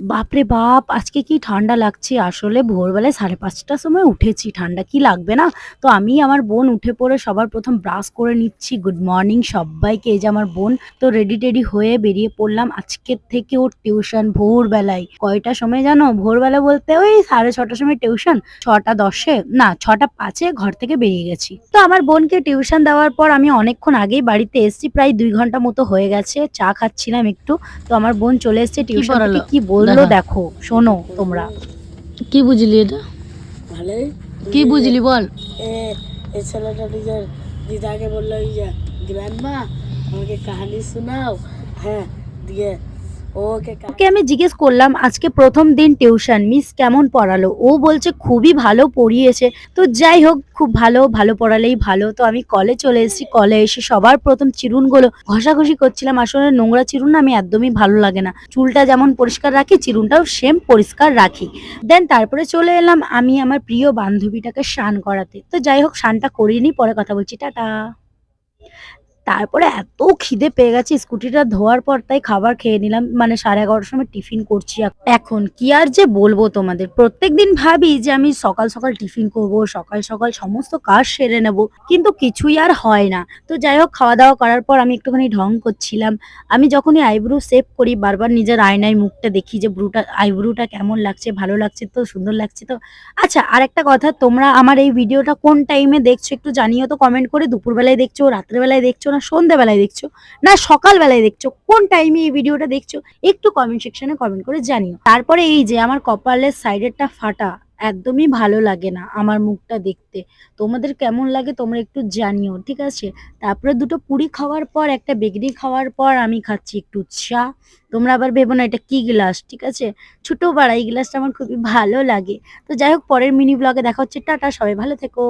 বাপরে বাপ! আজকে কি ঠান্ডা লাগছে। আসলে ভোরবেলায় সাড়ে পাঁচটার সময় উঠেছি। ঠান্ডা কি লাগবে না? তো আমি আমার বোন উঠে পড়ে সবার প্রথম ব্রাশ করে নিচ্ছি। গুড মর্নিং সব্বাইকে। এই যে আমার বোন তো রেডি-টেডি হয়ে বেরিয়ে পড়লাম। আজকের থেকে ওর টিউশন ভোরবেলায়। কয়টা সময় জানো? ভোরবেলা বলতে ওই সাড়ে ছটার সময় টিউশন। ছটা দশে না ছটা পাঁচে ঘর থেকে বেরিয়ে গেছি। তো আমার বোনকে টিউশন দেওয়ার পর আমি অনেকক্ষণ আগেই বাড়িতে এসেছি। প্রায় দুই ঘণ্টা মতো হয়ে গেছে। চা খাচ্ছিলাম একটু। তো আমার বোন চলে এসেছে টিউশন কি পড়ালো? বলল দেখা। দেখো, শোনো তোমরা। কি বুঝলি এটা ভালোই কি বুঝলি বল এ এই ছেলেটা নিজের দিদাকে বলল গ্র্যান্ডমা আমাকে কাহানি শোনাও হ্যাঁ দিয়ে ওকে আমি জিজ্ঞেস করলাম, আজকে প্রথম দিন টিউশন মিস কেমন পড়ালো? ও বলছে, খুবই ভালো পড়িয়েছে। তো যাই হোক, খুব ভালো ভালো পড়ালেই ভালো। তো আমি কলে চলে এসেছি কলে এসে সবার প্রথম চিরুনগুলো ঘষাঘষি করছিলাম। আসলে নোংরা চিরুন আমি একদমই ভালো লাগে না। চুলটা যেমন পরিষ্কার রাখি, চিরুনটাও সেম পরিষ্কার রাখি। দেন তারপরে চলে এলাম আমি আমার প্রিয় বান্ধবীটাকে স্নান করাতে। তো যাই হোক, স্নানটা করিনি, পরে কথা বলছি, টাটা। তারপরে এত খিদে পেয়ে গেছে, স্কুটিটা ধোয়ার পর তাই খাবার খেয়ে নিলাম। মানে সাড়ে এগারোটার সময় টিফিন করছি এখন। কি আর যে বলব তোমাদের? প্রত্যেক দিন ভাবি যে আমি সকাল সকাল টিফিন করব, সকাল সকাল সমস্ত কাজ সেরে নেব। কিন্তু কিছুই আর হয় না। তো যাই হোক, খাওয়া দাওয়া করার পর আমি একটুখানি ঢং করছিলাম। আমি যখনই আইব্রু সেভ করি, বারবার নিজের আয়নায় মুখটা দেখি যে ব্রুটা, আইব্রুটা কেমন লাগছে, ভালো লাগছে তো, সুন্দর লাগছে তো। আচ্ছা আর একটা কথা, তোমরা আমার এই ভিডিওটা কোন টাইমে দেখছ একটু জানিও তো কমেন্ট করে দুপুরবেলায় দেখছ, রাত্রেবেলায় দেখছ না সন্ধ্যেবেলায় দেখছ? না, সকালবেলায় দেখছ? কোন টাইমে এই ভিডিওটা দেখছ? একটু কমেন্ট সেকশনে কমেন্ট করে জানিও। তারপরে এই যে আমার কপালের সাইডেরটা ফাটা, একদমই ভালো লাগে না আমার মুখটা দেখতে। তোমাদের কেমন লাগে তোমরা একটু জানিও, ঠিক আছে? তারপরে দুটো পুরি খাওয়ার পর, একটা বেগনি খাওয়ার পর আমি খাচ্ছি একটু চা। তোমরা আবার ভেবো না, এটা কি গ্লাস ঠিক আছে? ছোট পাড়া এই গ্লাসটা আমার খুবই ভালো লাগে। তো যাই হোক, পরের মিনি ব্লগে দেখা হচ্ছে। টাটা, সবাই ভালো থেকো।